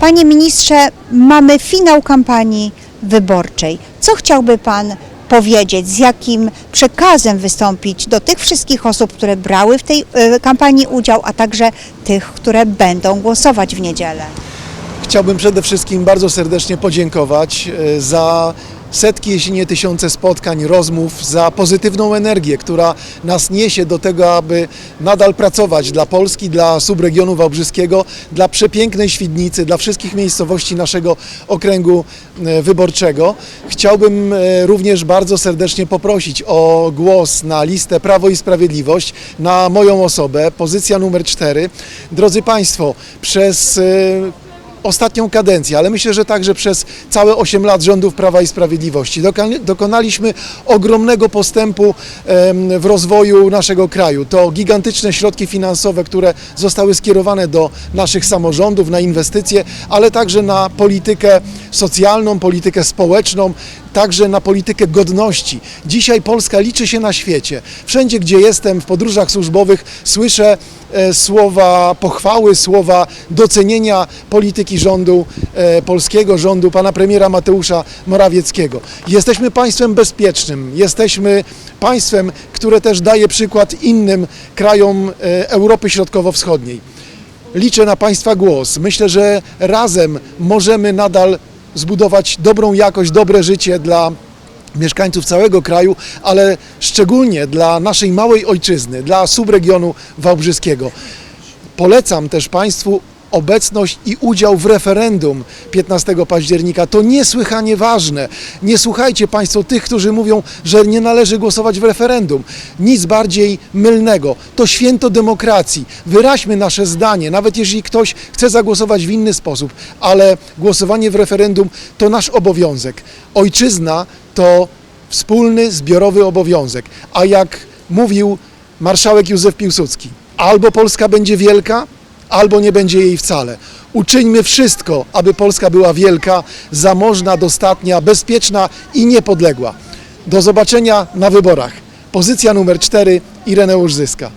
Panie ministrze, mamy finał kampanii wyborczej. Co chciałby pan powiedzieć, z jakim przekazem wystąpić do tych wszystkich osób, które brały w tej e, kampanii udział, a także tych, które będą głosować w niedzielę? Chciałbym przede wszystkim bardzo serdecznie podziękować e, za setki, jeśli nie tysiące spotkań, rozmów, za pozytywną energię, która nas niesie do tego, aby nadal pracować dla Polski, dla subregionu wałbrzyskiego, dla przepięknej Świdnicy, dla wszystkich miejscowości naszego okręgu e, wyborczego. Chciałbym e, również bardzo serdecznie poprosić o głos na listę Prawo i Sprawiedliwość, na moją osobę, pozycja numer 4. Drodzy Państwo, przez ostatnią kadencję, ale myślę, że także przez całe 8 lat rządów Prawa i Sprawiedliwości. Dokonaliśmy ogromnego postępu w rozwoju naszego kraju. To gigantyczne środki finansowe, które zostały skierowane do naszych samorządów, na inwestycje, ale także na politykę socjalną, politykę społeczną, także na politykę godności. Dzisiaj Polska liczy się na świecie. Wszędzie, gdzie jestem, w podróżach służbowych, słyszę słowa pochwały, słowa docenienia polityki rządu e, polskiego, rządu pana premiera Mateusza Morawieckiego. Jesteśmy państwem bezpiecznym, jesteśmy państwem, które też daje przykład innym krajom e, Europy Środkowo-Wschodniej. Liczę na Państwa głos. Myślę, że razem możemy nadal zbudować dobrą jakość, dobre życie dla mieszkańców całego kraju, ale szczególnie dla naszej małej ojczyzny, dla subregionu wałbrzyskiego. Polecam też Państwu obecność i udział w referendum 15 października. To niesłychanie ważne. Nie słuchajcie Państwo tych, którzy mówią, że nie należy głosować w referendum. Nic bardziej mylnego. To święto demokracji. Wyraźmy nasze zdanie, nawet jeżeli ktoś chce zagłosować w inny sposób, ale głosowanie w referendum to nasz obowiązek. Ojczyzna to wspólny, zbiorowy obowiązek. A jak mówił marszałek Józef Piłsudski, albo Polska będzie wielka, albo nie będzie jej wcale. Uczyńmy wszystko, aby Polska była wielka, zamożna, dostatnia, bezpieczna i niepodległa. Do zobaczenia na wyborach. Pozycja numer 4 Ireneusz Zyska.